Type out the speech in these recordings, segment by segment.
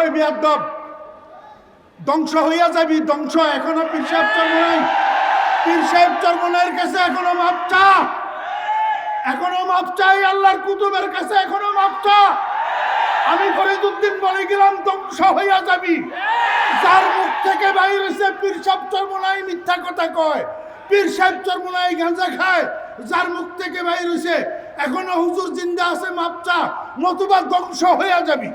ওই বিয়াদব ধ্বংস হইয়া যাবি, ধ্বংস। এখনও পীর সাহেব চর্মনাই পীর সাহেব চর্মনাইয়ের কাছে এখনও মাপ চা। এখনও মাপ চাই আল্লাহর কুতুবের কাছে এখনও মাপ চা। আমি ফরিদুদ্দিন বলে গেলাম, ধ্বংস হইয়া যাবি। যার মুখ থেকে বাইর হইছে, পীর সাহেব চর্মনাই মিথ্যা কথা কয়। পীর সাহেব চর্মনাই গাঁজা খায়। যার মুখ থেকে বাইর হইছে, এখনও হুজুর জিন্দা আছে, মাপ চা। নতুবা ধ্বংস হইয়া যাবি।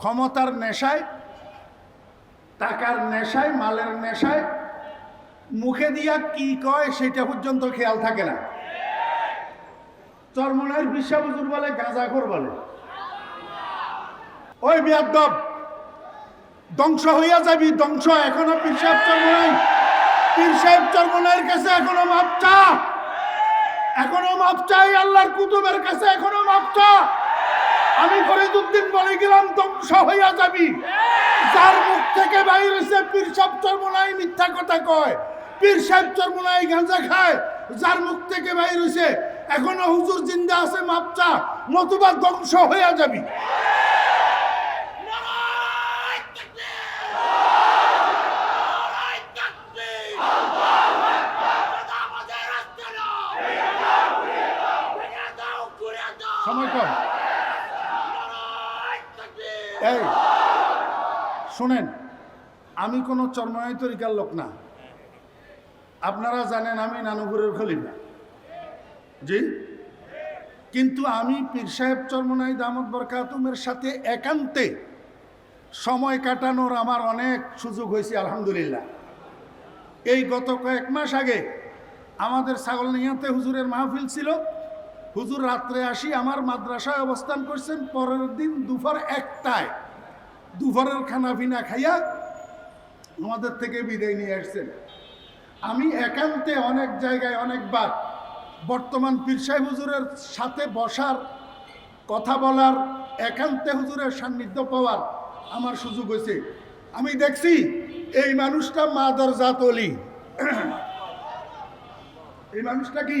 ক্ষমতার নেশায়, টাকার নেশায়, মালের নেশায়, মুখে দিয়া কি কয় সেটা পর্যন্ত খেয়াল থাকে না। চরমনার বিশ্বাস হুজুর বলে, গাঁজাখোর বলে। ওই বিয়াদব ধ্বংস হইয়া যাবি, ধ্বংস এখনও পীর সাহেব চরমনাই পীর সাহেব চরমনাইয়ের কাছে এখনও মাপ চা এখনও মাপ চাই আল্লাহর কুতুবের কাছে এখনও মাপ চা আমি ফরিদুদ্দিন বলে গেলাম, ধ্বংস হইয়া যাবি। যার মুখ থেকে বাইর হইছে, পীর সাহেব চর্মনাই মিথ্যা কথা কয়। পীর সাহেব চর্মনাই গাঁজা খায়, যার মুখ থেকে বাইর হইছে, এখনও হুজুর জিন্দা আছে, মাপচা, নতুবা ধ্বংস হইয়া যাবি। সময় কম। এই, শুনেন, আমি কোনো চর্মনাই তরিকার লোক না। আপনারা জানেন আমি নানুপুরের খলিফা। জি? কিন্তু আমি পীর সাহেব চর্মনাই দামদ বরকাতুমের সাথে একান্তে সময় কাটানোর আমার অনেক সুযোগ হয়েছে, আলহামদুলিল্লাহ। এই গত কয়েক মাস আগে আমাদের ছাগল নিয়াতে হুজুরের মাহফিল ছিল। হুজুর রাত্রে আসি, আমার মাদ্রাসায় অবস্থান করছেন, পরের দিন দুপুর একটায়। দুপুরের খানা পিনা খাইয়া আমাদের থেকে বিদায় নিয়ে আসছেন। আমি একান্তে অনেক জায়গায় অনেকবার, বর্তমান পীর সাহেব হুজুরের সাথে বসার, কথা বলার, একান্তে হুজুরের সান্নিধ্য পাওয়ার আমার সুযোগ হয়েছে। আমি দেখছি এই মানুষটা মাদার জাত অলি এই মানুষটা কি?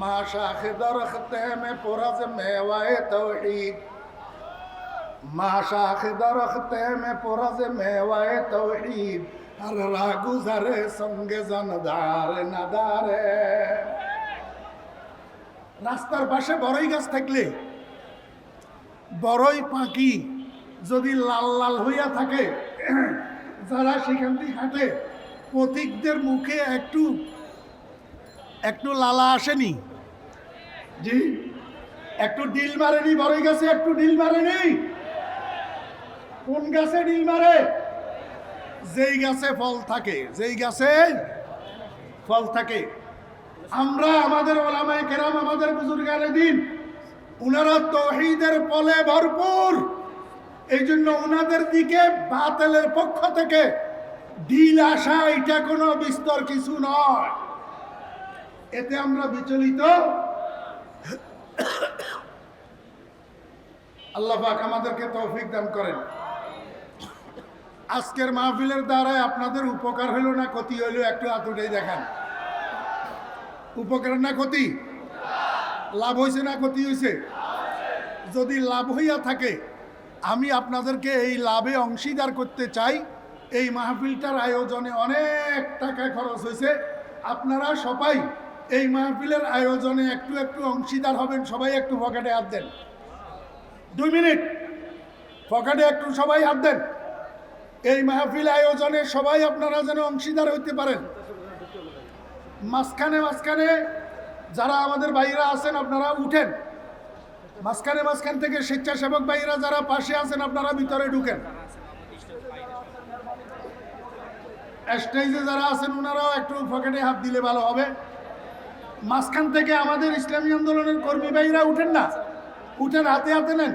মা শাখে দরখতে মে পোরাজ মেওয়ায়ে তৌহিদ। মা শাখে দরখতে মে পোরাজ মেওয়ায়ে তৌহিদ। আর রাগুজারে সঙ্গে জানদার নাদারে রাস্তার পাশে বড়ই গাছ থাকলে, বড়ই পাখি যদি লাল লাল হইয়া থাকে, যারা সেখান থেকে হাঁটে, পথিকদের মুখে একটু একটু লালা আসেনি? জি। একটু ডিল মারেনি, বড়ই গাছে, একটু ডিল মারেনি। কোন গাছে ডিল মারে? যেই গাছে ফল থাকে, যেই গাছে ফল থাকে। আমরা আমাদের ওলামায় কেরাম, আমাদের বুজুর্গারে দিন উনারা তহিদের ফলে ভরপুর। এই জন্য ওনাদের দিকে বাতেলের পক্ষ থেকে ডিল আসা, এটা কোনো বিস্তর কিছু নয়। এতে আমরা বিচলিত। আল্লাহ পাক আমাদেরকে তৌফিক দান করেন। আজকের মাহফিলের দ্বারায় আপনাদের উপকার হইল না ক্ষতি হইল একটু হাতুটাই দেখান। উপকার না ক্ষতি? লাভ হয়েছে না ক্ষতি হয়েছে যদি লাভ হইয়া থাকে, আমি আপনাদেরকে এই লাভে অংশীদার করতে চাই। এই মাহফিলটার আয়োজনে অনেক টাকা খরচ হয়েছে আপনারা সবাই এই মাহফিলের আয়োজনে একটু একটু অংশীদার হবেন, সবাই একটু পকেটে হাত দেন। দুই মিনিট। পকেটে একটু সবাই হাত দেন। এই মাহফিল আয়োজনে সবাই আপনারা যেন অংশীদার হইতে পারেন। মাঝখানে মাঝখানে যারা আমাদের বাইরা আছেন, আপনারা উঠেন। মাঝখানে মাঝখান থেকে স্বেচ্ছাসেবক ভাইরা যারা পাশে আছেন, আপনারা ভিতরে ঢুকেন। স্টেজে যারা আছেন, ওনারাও একটু পকেটে হাত দিলে ভালো হবে। মাঝখান থেকে আমাদের ইসলামী আন্দোলনের কর্মী ভাইরা উঠেন না। উঠেন হাতে হাতে নেন।